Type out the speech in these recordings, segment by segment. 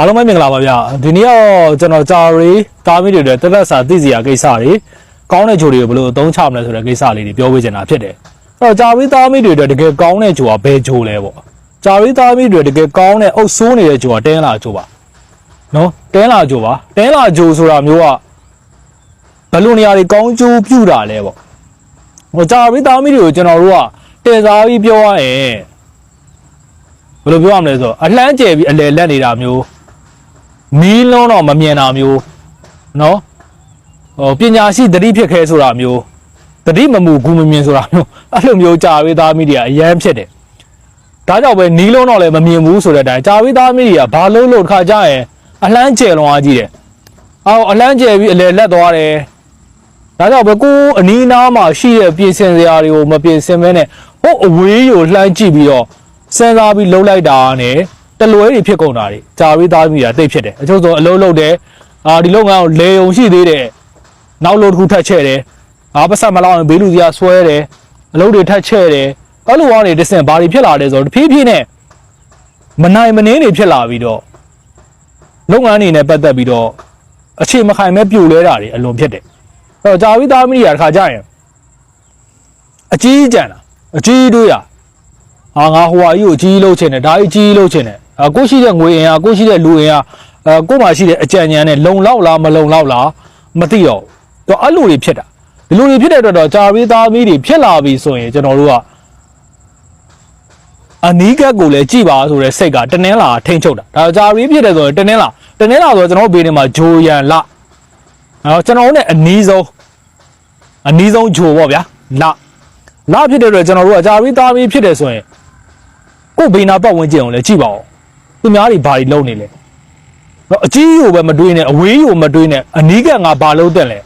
အားလုံးပဲမင်္ဂလာပါဗျာဒီနေ့တော့ကျွန်တော်ဂျာရီကားမီတွေတက်သက်စာသိစီရာကိစ္စတွေကောင်းတဲ့ဂျိုတွေကိုဘယ်လိုအသုံးချမလဲဆိုတဲ့ကိစ္စလေးတွေပြောပေးချင်တာဖြစ်တယ်အဲ့တော့ဂျာရီသားမီတွေတကယ်ကောင်းတဲ့ဂျိုကဘယ်ဂျိုလဲပေါ့ဂျာရီသားမီတွေတကယ်ကောင်းတဲ့အုပ်ဆိုးနေတဲ့ဂျိုကတင်းလာဂျိုပါနော်တင်းလာဂျိုပါတင်းလာဂျိုဆိုတာမျိုးကဘယ်လိုနေရာတွေကောင်းကျိုးပြုတာလဲပေါ့ဟိုဂျာရီသားမီတွေကိုကျွန်တော်တို့ကတင်စားပြီးပြောရရင်ဘယ်လိုပြောရမလဲဆိုတော့အလှမ်းကျယ်ပြီးအလယ်လက်နေတာမျိုး မီးလုံးတော့မမြင်တာမျိုးနော်ဟိုပညာရှိသတိဖြစ်ခဲဆိုတာမျိုးသတိမမူကူမမြင်ဆိုတာမျိုးအဲ့လိုမျိုးကြာဝေးသားမိတွေကအရန်ဖြစ်တယ်ဒါကြောင့်ပဲနီးလုံးတော့လည်းမမြင်ဘူးဆိုတဲ့အတိုင်းကြာဝေးသားမိတွေကဘာလို့လို့တစ်ခါကြာရင်အလှမ်းကျယ်လွန်အားကြီးတယ်အော်အလှမ်းကျယ်ပြီးအလေလက်သွားတယ်ဒါကြောင့်ပဲကိုအနီးနားမှာရှိတဲ့ပြင်ဆင်စရာတွေကိုမပြင်ဆင်မဲနဲ့ဟုတ်အဝေးကိုလှမ်းကြည့်ပြီးတော့စဉ်းစားပြီးလှုပ်လိုက်တာနဲ့ တလွဲတွေဖြစ်ကုန်တာတွေကြာပြီးသားမိတာတိတ်ဖြစ်တယ်အချို့ဆိုအလုံးလုံးတယ်အာဒီလုပ်ငန်းကိုလေုံရှိသေးတယ်နောက်လို့တစ်ခုထပ်ချဲ့တယ်အာပတ်ဆက်မလောက်ရင်ဘေးလူစီကဆွဲတယ်အလုံးတွေထပ်ချဲ့တယ်အဲ့လိုကနေတစင်ဘာတွေဖြစ်လာလဲဆိုတော့တဖြည်းဖြည်းနဲ့မနိုင်မနှင်းတွေဖြစ်လာပြီးတော့လုပ်ငန်းတွေနဲ့ပတ်သက်ပြီးတော့အခြေမခိုင်မဲပြိုလဲတာတွေအလွန်ဖြစ်တယ်အဲ့တော့ကြာပြီးသားမိတာတစ်ခါကြာရင်အကြီးကြံတာအကြီးတွေးရအာငါဟိုဟာကြီးကိုကြီးလှုပ်ချင်တယ်ဒါကြီးကြီးလှုပ်ချင်တယ်အ ကိုရှိတဲ့ငွေအင်အားကိုရှိတဲ့လူအင်အားအကိုမှရှိတဲ့အကြံဉာဏ်နဲ့လုံလောက်လားမလုံလောက်လားမသိတော့ဘူးတော့အဲ့လိုတွေဖြစ်တာဒီလိုတွေဖြစ်တဲ့အတွက်တော့ဂျာရီသားမီးတွေဖြစ်လာပြီဆိုရင်ကျွန်တော်တို့ကအနီးကပ်ကိုလည်းကြည်ပါဆိုတဲ့စိတ်ကတနင်းလာထိမ့်ချုပ်တာဒါဂျာရီဖြစ်တယ်ဆိုရင်တနင်းလာတနင်းလာဆိုတော့ကျွန်တော်တို့ဘေးနေမှာဂျိုရန်လနော်ကျွန်တော်တို့ ਨੇ အနီးဆုံးအနီးဆုံးဂျိုပေါ့ဗျာလလဖြစ်တဲ့အတွက်ကျွန်တော်တို့ကဂျာရီသားမီးဖြစ်တယ်ဆိုရင်ကိုယ်ဘေးနာပတ်ဝန်းကျင်ကိုလည်းကြည့်ပါဦး သူများတွေဘာတွေလုပ်နေလဲတော့အကြီးကိုပဲမတွေးနဲ့အဝေးကိုမတွေးနဲ့အနီးကငါဘာလုပ်တဲ့လဲ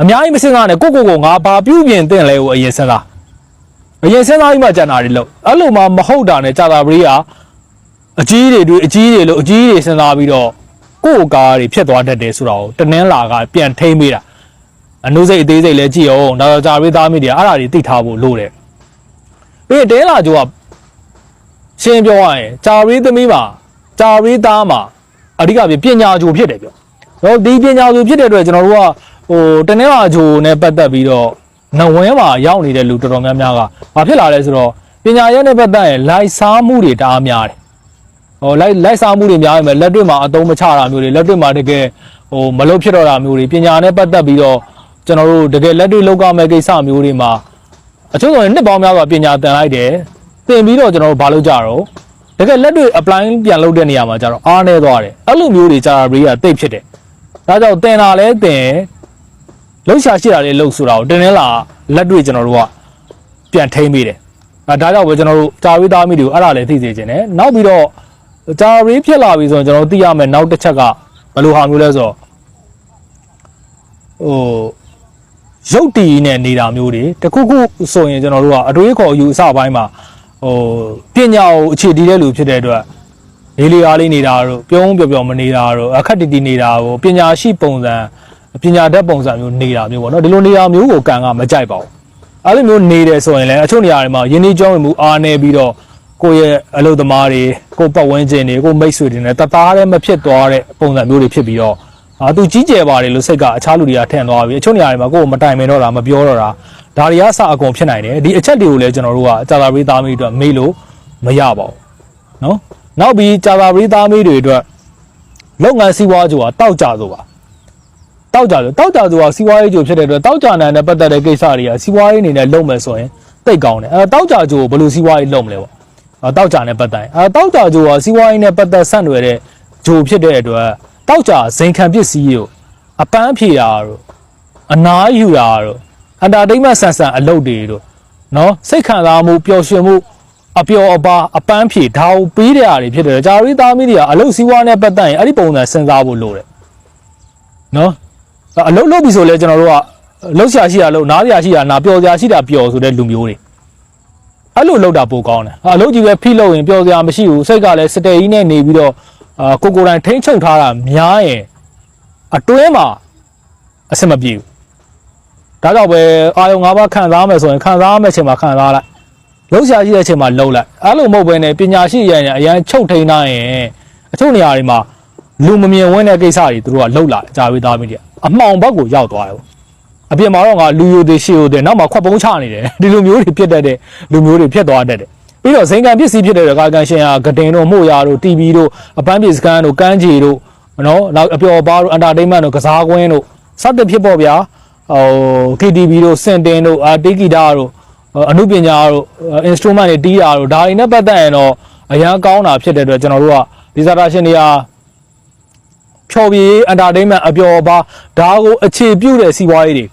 အများကြီးမစင်စားနဲ့ကိုကိုကိုငါဘာပြုပြင်တဲ့လဲကိုအရင်စဉ်းစားအရင်စဉ်းစားပြီးမှကြံတာတွေလုပ်အဲ့လိုမှမဟုတ်တာနဲ့ကြာတာပရိယာအကြီးတွေတွေအကြီးတွေလို့အကြီးတွေစဉ်းစားပြီးတော့ကိုယ်ကားတွေဖြစ်သွားတတ်တယ်ဆိုတာကိုတနင်းလာကပြန်ထိမ့်မိတာအနုစိတ်အသေးစိတ်လည်းကြည့်အောင်ဒါတော့ကြာပြီးသားမိတွေအဲ့ဒါတွေသိထားဖို့လိုတယ်ပြီးရင်တဲလာကျိုးက ရှင်းပြောရရင်ဂျာရီသမီးမှာဂျာရီသားမှာအဓိကပြပညာကျိုးဖြစ်တယ်ပြောတော့ဒီပညာကျိုးဖြစ်တဲ့အတွက်ကျွန်တော်တို့ကဟိုတနင်္လာကျိုးနဲ့ပတ်သက်ပြီးတော့နဝင်းမှာရောက်နေတဲ့လူတော်တော်များများကဘာဖြစ်လာလဲဆိုတော့ပညာရဲနဲ့ပတ်သက်ရင်လိုက်စားမှုတွေတအားများတယ်ဟိုလိုက်လိုက်စားမှုတွေများရင်ပဲလက်တွေ့မှာအသုံးမချတာမျိုးတွေလက်တွေ့မှာတကယ်ဟိုမလုပ်ဖြစ်တော့တာမျိုးတွေပညာနဲ့ပတ်သက်ပြီးတော့ကျွန်တော်တို့တကယ်လက်တွေ့လောက်ကမဲ့ကိစ္စမျိုးတွေမှာအချို့ဆိုရင်နှစ်ပေါင်းများစွာပညာသင်လိုက်တယ် သင်ပြီးတော့ကျွန်တော်တို့ဘာလုပ်ကြတော့တကယ်လက်တွေ့ apply ပြန်လုပ်တဲ့နေရာမှာကျတော့အားနေသွားတယ်အဲ့လိုမျိုးတွေကြာတာဘရီကတိတ်ဖြစ်တယ်ဒါကြောင့်သင်တာလဲသင်လှုပ်ရှားရှိတာလေးလှုပ်ဆိုတာကိုတင်းနေလာလက်တွေ့ကျွန်တော်တို့ကပြန်ထိမ့်မိတယ်အဲဒါကြောင့်ပဲကျွန်တော်တို့ကြာဝေးသားမိတွေကိုအဲ့ဒါလည်းသိစေချင်တယ်နောက်ပြီးတော့ကြာဝေးဖြစ်လာပြီဆိုရင်ကျွန်တော်တို့သိရမယ်နောက်တစ်ချက်ကဘယ်လိုဟာမျိုးလဲဆိုတော့ဟိုရုပ်တည်နဲ့နေတာမျိုးတွေတခုခုဆိုရင်ကျွန်တော်တို့ကအတွေးခေါ်အယူအဆပိုင်းမှာ ဟိုပညာကိုအခြေတည်တဲ့လူဖြစ်တဲ့အတွက်လေးလေးအားလေးနေတာတို့ပြုံးပျော်ပျော်မနေတာတို့အခက်တည်တည်နေတာကိုပညာရှိပုံစံပညာတတ်ပုံစံမျိုးနေတာမျိုးပေါ့နော်ဒီလိုနေရာမျိုးကိုကံကမကြိုက်ပါဘူးအဲ့လိုမျိုးနေတယ်ဆိုရင်လည်းအချို့နေရာတွေမှာယင်းနှီးကြောင်းဝင်မှုအားနေပြီးတော့ကိုယ့်ရဲ့အလုပ်သမားတွေကိုယ့်ပတ်ဝန်းကျင်တွေကိုယ့်မိတ်ဆွေတွေနဲ့တသားတည်းမဖြစ်သွားတဲ့ပုံစံမျိုးတွေဖြစ်ပြီးတော့ အာသူကြီးကျယ်ပါတယ်လို့စိတ်ကအခြားလူတွေကထင်သွားပြီအချို့နေရာတွေမှာကိုယ်မတိုင်မင်တော့တာမပြောတော့တာဒါတွေကအစအကုန်ဖြစ်နိုင်တယ်ဒီအချက်တွေကိုလည်းကျွန်တော်တို့ကကြာသာပရိသားမီးအတွက်မေးလို့မရပါဘူးနော်နောက်ပြီးကြာသာပရိသားမီးတွေအတွက်လုပ်ငန်းစီးပွားကြိုကတောက်ကြဆိုပါတောက်ကြလို့တောက်ကြဆိုတာစီးပွားရေးကြိုဖြစ်တဲ့အတွက်တောက်ကြနိုင်တဲ့ပတ်သက်တဲ့ကိစ္စတွေကစီးပွားရေးအနေနဲ့လုပ်မယ်ဆိုရင်သိကောင်းတယ်အဲတောက်ကြကြိုဘယ်လိုစီးပွားရေးလုပ်မလဲပေါ့တောက်ကြနဲ့ပတ်သက်အဲတောက်ကြကြိုကစီးပွားရေးနဲ့ပတ်သက်ဆန့်ွယ်တဲ့ဂျိုဖြစ်တဲ့အတွက် တောက်ကြဇိမ်ခံပစ္စည်းကိုအပန်းဖြေတာတို့အနားယူတာတို့အန်တာတိတ်မဆန်ဆန်အလုပ်တွေတို့နော်စိတ်ခံစားမှုပျော်ရွှင်မှုအပျော်အပါအပန်းဖြေဒါကိုပေးတဲ့အားတွေဖြစ်တယ်ဂျာရီသားမီးတွေကအလုပ်စည်းဝါးနဲ့ပတ်သက်ရင်အဲ့ဒီပုံစံစဉ်းစားဖို့လိုတယ်နော်အလုပ်လုပ်ပြီဆိုလဲကျွန်တော်တို့ကလှုပ်ရှားရှိတာလှုပ်နားစရာရှိတာနားပျော်စရာရှိတာပျော်ဆိုတဲ့လူမျိုးတွေအဲ့လိုလုပ်တာပိုကောင်းတယ်အလုပ်ကြီးပဲဖိလုပ်ရင်ပျော်စရာမရှိဘူးစိတ်ကလည်းစတဲ့ကြီးနဲ့နေပြီးတော့ အာကိုကိုယ်တိုင်ထိမ့်ချုပ်ထားတာများရင်အတွင်းမှာအဆင်မပြေဘူးဒါကြောင့်ပဲအာယုံ၅ပါးခံစားမယ်ဆိုရင်ခံစားမယ်အချိန်မှာခံစားလိုက်လှုပ်ရှားရှိတဲ့အချိန်မှာလှုပ်လိုက်အဲ့လိုမဟုတ်ဘဲနဲ့ပညာရှိရရင်အရန်ချုပ်ထိန်ထားရင်အချို့နေရာတွေမှာလူမမြင်ဝင်းတဲ့ကိစ္စတွေသူတို့ကလှုပ်လာတယ်ကြာပြီးသားမိတယ်အမှောင်ဘက်ကိုရောက်သွားတယ်ပေါ့အပြင်မှာတော့ငါလူယိုသေးရှီယိုသေးနောက်မှာခွက်ပုံးချနေတယ်ဒီလိုမျိုးတွေဖြစ်တတ်တဲ့လူမျိုးတွေဖြစ်သွားတတ်တယ် ပြီးတော့ဇိမ်ကန်ပစ္စည်းဖြစ်တဲ့ကာကန်ရှင်ဟာဂတင်တို့မှုရာတို့ TV တို့အပန်းပြေစကန်တို့ကန်းကြီးတို့နော်နောက်အပျော်ပါတို့အန်တာတိန်မန့်တို့ကစားကွင်းတို့စသဖြင့်ပေါ့ဗျာဟို KTV တို့စင်တင်တို့အာတေဂီတာတို့အမှုပညာတို့ instrument တွေတီးတာတို့ဒါတွေနဲ့ပတ်သက်ရင်တော့အရန်ကောင်းတာဖြစ်တဲ့အတွက်ကျွန်တော်တို့ကဒီဇာတာရှင်တွေကဖြော်ပြေး entertainment အပျော်ပါဒါကိုအခြေပြုတဲ့စီးပွားရေးတွေ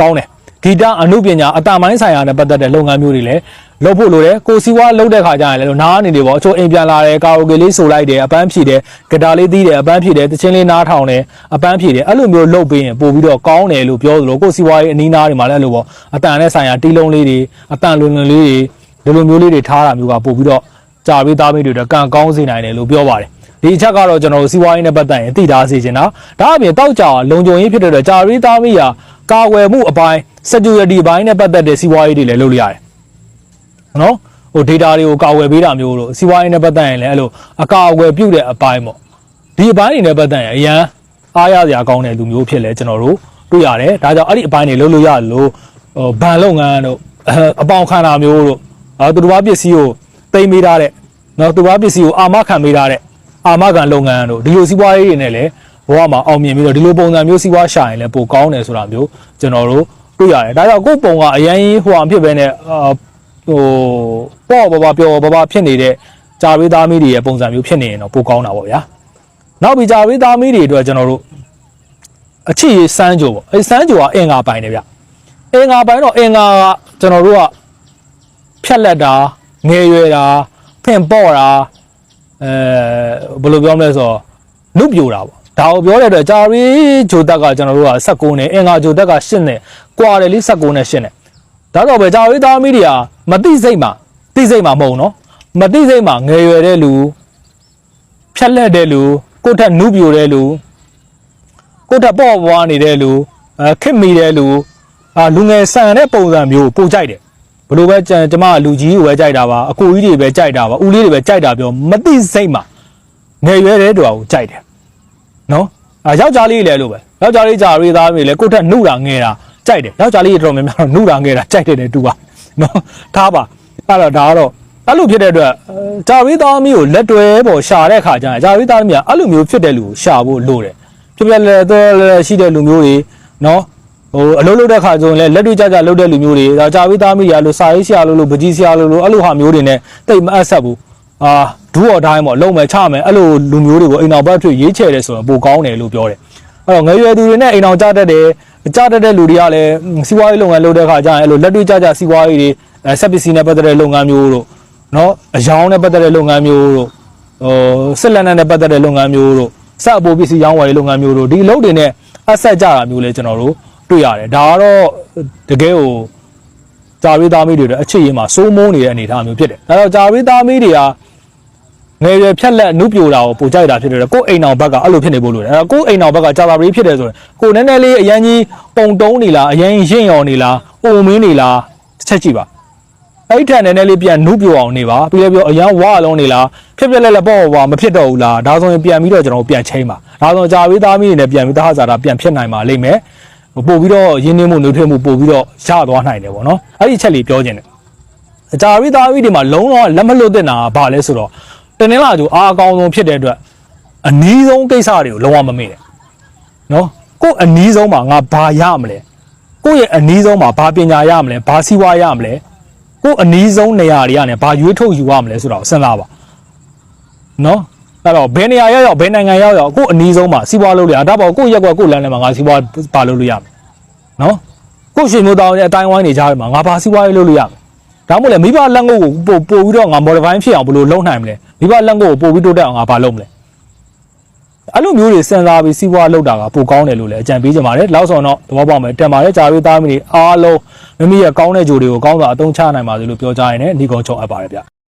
ကောင်းတယ်ဂီတအမှုပညာအတမိုင်းဆိုင်ရာနဲ့ပတ်သက်တဲ့လုပ်ငန်းမျိုးတွေလည်း လုပ်ဖို့လိုတယ်ကိုစီးပွားလုပ်တဲ့ခါကျရင်လည်းနားအနေနေပေါ့အချို့အိမ်ပြန်လာတယ်ကာရိုကေလေးဆိုလိုက်တယ်အပန်းဖြည့်တယ်ဂီတာလေးတီးတယ်အပန်းဖြည့်တယ်တချင်းလေးနားထောင်တယ်အပန်းဖြည့်တယ်အဲ့လိုမျိုးလုပ်ပေးရင်ပို့ပြီးတော့ကောင်းတယ်လို့ပြောသလိုကိုစီးပွားရေးအနီးနားတွေမှာလည်းအဲ့လိုပေါ့အတန်နဲ့ဆိုင်ရာတီးလုံးလေးတွေအတန်လွန်လွန်လေးတွေဒီလိုမျိုးလေးတွေထားတာမျိုးကပို့ပြီးတော့ကြာပြီးသားမိတွေတော့ကံကောင်းစေနိုင်တယ်လို့ပြောပါတယ်ဒီအချက်ကတော့ကျွန်တော်တို့စီးပွားရေးနဲ့ပတ်သက်ရင်သိထားစေချင်တာဒါအပြင်တောက်ကြလုံခြုံရေးဖြစ်တဲ့အတွက်ဂျာရီသားမိယာကာဝယ်မှုအပိုင်း security ဘိုင်းနဲ့ပတ်သက်တဲ့စီးပွားရေးတွေလည်းလုပ်လို့ရတယ် နော်ဟို data တွေကိုကာဝယ်ပေးတာမျိုးလို့စီးပွားရေးနဲ့ပတ်သက်ရင်လည်းအဲ့လိုအကာအကွယ်ပြုတ်တဲ့အပိုင်းပေါ့ဒီအပိုင်းတွေနဲ့ပတ်သက်ရင်အရန်အားရစရာကောင်းတဲ့လူမျိုးဖြစ်လဲကျွန်တော်တို့တွေ့ရတယ်ဒါကြောင့်အဲ့ဒီအပိုင်းတွေလုပ်လို့ရတယ်လို့ဟိုဘဏ်လုပ်ငန်းတို့အပေါင်ခံတာမျိုးတို့အဲသူတို့ဘာပစ္စည်းကိုတိမ့်ပေးထားတဲ့နော်သူတို့ဘာပစ္စည်းကိုအာမခံပေးထားတဲ့အာမခံလုပ်ငန်းတို့ဒီလိုစီးပွားရေးတွေနဲ့လည်းဘဝမှာအောင်မြင်ပြီးတော့ဒီလိုပုံစံမျိုးစီးပွားရှာရင်လည်းပိုကောင်းတယ်ဆိုတာမျိုးကျွန်တော်တို့တွေ့ရတယ်ဒါကြောင့်ကိုယ့်ပုံကအရင်ဟိုအောင်ဖြစ်ပဲနဲ့အာ ဟိုပေါ့ဘဘပြောဘဘဖြစ်နေတဲ့ဂျာဝေးသားမီးတွေရဲ့ပုံစံမျိုးဖြစ်နေရင်တော့ပိုကောင်းတာပေါ့ဗျာနောက်ပြီးဂျာဝေးသားမီးတွေအတွက်ကျွန်တော်တို့အချစ်ရေးစမ်းကြိုပေါ့အဲစမ်းကြိုကအင်္ဂါပိုင်တယ်ဗျအင်္ဂါပိုင်တော့အင်္ဂါကကျွန်တော်တို့ကဖြက်လက်တာငယ်ရွယ်တာဖင်ပေါ့တာအဲဘယ်လိုပြောမလဲဆိုတော့နုပြိုတာပေါ့ဒါကိုပြောတဲ့အတွက်ဂျာရီဂျိုတက်ကကျွန်တော်တို့က16နဲ့အင်္ဂါဂျိုတက်က8နဲ့ကွာတယ်လေ16နဲ့8နဲ့ ဒါတော့ပဲဂျာရီသားမီဒီယာမသိစိတ်မှာသိစိတ်မှာမဟုတ်နော်မသိစိတ်မှာငယ်ရွယ်တဲ့လူဖြက်လက်တဲ့လူကိုယ့်ထက်နုပြိုတဲ့လူကိုယ့်ထက်ပေါ့ပွားနေတဲ့လူအဲခစ်မိတဲ့လူအာလူငယ်ဆန်တဲ့ပုံစံမျိုးပို့ကြိုက်တယ်ဘလို့ပဲကျန်ကျမကလူကြီးကိုပဲကြိုက်တာပါအကိုကြီးတွေပဲကြိုက်တာပါဦးလေးတွေပဲကြိုက်တာပြောမသိစိတ်မှာငယ်ရွယ်တဲ့တူအောင်ကြိုက်တယ်နော်အာယောက်ျားလေးလည်းလို့ပဲယောက်ျားလေးကြာရေးသားပြီလေကိုယ့်ထက်နှုတာငယ်တာ ကြိုက်တယ်ယောက်ျားလေးတော်တော်များများတော့နှုတာငယ်တာကြိုက်တယ်တဲ့တူပါနော်ထားပါအဲ့တော့ဒါကတော့အဲ့လိုဖြစ်တဲ့အတွက်ဂျာဝေးသားမီးကိုလက်တွဲပေါ်ရှာတဲ့ခါကျရင်ဂျာဝေးသားမီးကအဲ့လိုမျိုးဖြစ်တဲ့လူကိုရှာဖို့လိုတယ်ပြပြလဲတော့ရှိတဲ့လူမျိုးတွေနော်ဟိုအလုပ်လုပ်တဲ့ခါဆိုရင်လည်းလက်တွေ့ကြကြလုပ်တဲ့လူမျိုးတွေဒါဂျာဝေးသားမီးရလို့စာရေးဆရာလို့လို့ပကြီးဆရာလို့လို့အဲ့လိုဟာမျိုးတွေနဲ့တိတ်မအပ်ဆက်ဘူးအာဒူးတော်တိုင်းပေါ့လုံးမယ်ချမယ်အဲ့လိုလူမျိုးတွေကိုအိမ်တော်ဘက်ထွေရေးချဲတယ်ဆိုတော့ပိုကောင်းတယ်လို့ပြောတယ်အဲ့တော့ငယ်ရွယ်သူတွေနဲ့အိမ်တော်ကြတတ်တယ် ကြတတ်တဲ့လူတွေကလည်းစီးပွားရေးလုပ်ငန်းလုပ်တဲ့ခါကျရင်အဲ့လိုလက်တွေ့ကြကြစီးပွားရေးတွေအဲဆက်ပစ္စည်းနဲ့ပတ်သက်တဲ့လုပ်ငန်းမျိုးတို့နော်အယောင်နဲ့ပတ်သက်တဲ့လုပ်ငန်းမျိုးတို့ဟိုစစ်လက်နက်နဲ့ပတ်သက်တဲ့လုပ်ငန်းမျိုးတို့စအပိုးပစ္စည်းရောင်းဝယ်ရေးလုပ်ငန်းမျိုးတို့ဒီအလုပ်တွေနဲ့အဆက်ကြတာမျိုးလဲကျွန်တော်တို့တွေ့ရတယ်ဒါကတော့တကယ်ကိုဂျာဝေးသားမီးတွေအတွက်အခြေရင်းမှာစိုးမိုးနေတဲ့အနေအထားမျိုးဖြစ်တယ်ဒါတော့ဂျာဝေးသားမီးတွေက ငယ်ရွယ်ဖြက်လက်နုပြိုတာကိုပိုကြိုက်တာဖြစ်တယ်ကိုယ်အိမ်အောင်ဘက်ကအဲ့လိုဖြစ်နေဖို့လိုတယ်အဲ့တော့ကိုယ်အိမ်အောင်ဘက်ကဂျာတာပရီဖြစ်တယ်ဆိုရင်ကိုယ်နည်းနည်းလေးအရင်ကြီးပုံတုံးနေလားအရင်ရင့်ရော်နေလားအုံမင်းနေလားချက်ကြည့်ပါအဲ့ထန်နည်းနည်းလေးပြန်နုပြိုအောင်နေပါပြီးလည်းပြောအရန်ဝါလုံးနေလားဖြစ်ဖြစ်လဲလဲပေါ့ပေါ့မဖြစ်တော့ဘူးလားဒါဆိုရင်ပြန်ပြီးတော့ကျွန်တော်ပြန်ချိန်ပါဒါဆိုကြာပြီးသားမီးနေနဲ့ပြန်ပြီးသားဟာစာတာပြန်ဖြစ်နိုင်ပါလိမ့်မယ်ပို့ပြီးတော့ရင်းနှီးမှုနှုတ်ထွေးမှုပို့ပြီးတော့ရသွားနိုင်တယ်ပေါ့နော်အဲ့ဒီအချက်လေးပြောခြင်းတယ်အကြာပြီးသားမီးတွေမှာလုံးလုံးလက်မလွတ်တဲ့နာကဘာလဲဆိုတော့ တနင်္လာကျူအားအကောင်းဆုံးဖြစ်တဲ့အတွက်အနည်းဆုံးကိစ္စတွေကိုလုံးဝမမေ့နဲ့နော်ကို့အနည်းဆုံးမှာငါဘာရမလဲကိုယ့်ရဲ့အနည်းဆုံးမှာဘာပညာရမလဲဘာစီးပွားရမလဲကိုယ်အနီးဆုံးနေရာတွေကနေဘာရွေးထုတ်ယူရမလဲဆိုတော့စဉ်းစားပါနော်အဲ့တော့ဘယ်နေရာရောက်ရောက်ဘယ်နိုင်ငံရောက်ရောက်ကိုယ်အနီးဆုံးမှာစီးပွားလုပ်လို့ရဒါပေါ့ကိုယ့်ရက်ကွက်ကိုယ့်လမ်းထဲမှာငါစီးပွားပါလုပ်လို့ရမယ်နော်ကိုယ့်ရှင်မျိုးတောင်းတဲ့အတိုင်းဝိုင်းနေကြတယ်မှာငါဘာစီးပွားရေးလုပ်လို့ရမယ်ဒါမှမဟုတ်လေမိဘလက်ငုပ်ကိုပို့ပို့ပြီးတော့ငါ modify ဖြစ်အောင်ဘယ်လိုလုပ်နိုင်မလဲ မိဘလက်ငုပ်ကိုပို့ပြီးတိုးတက်အောင်ငါဘာလုပ်မလဲအဲ့လိုမျိုးတွေစဉ်းစားပြီးစီးပွားလုပ်တာကပိုကောင်းတယ်လို့လည်းအကြံပေးကြပါတယ်လောက်ဆောင်တော့သဘောပေါက်မယ်တက်ပါတယ်ကြာပြီးသားမိတွေအားလုံးမိမိရဲ့ကောင်းတဲ့ဂျိုတွေကိုကောင်းစွာအသုံးချနိုင်ပါစေလို့ပြောကြရင်လည်းဒီကုန်းချုပ်အပ်ပါတယ်ဗျ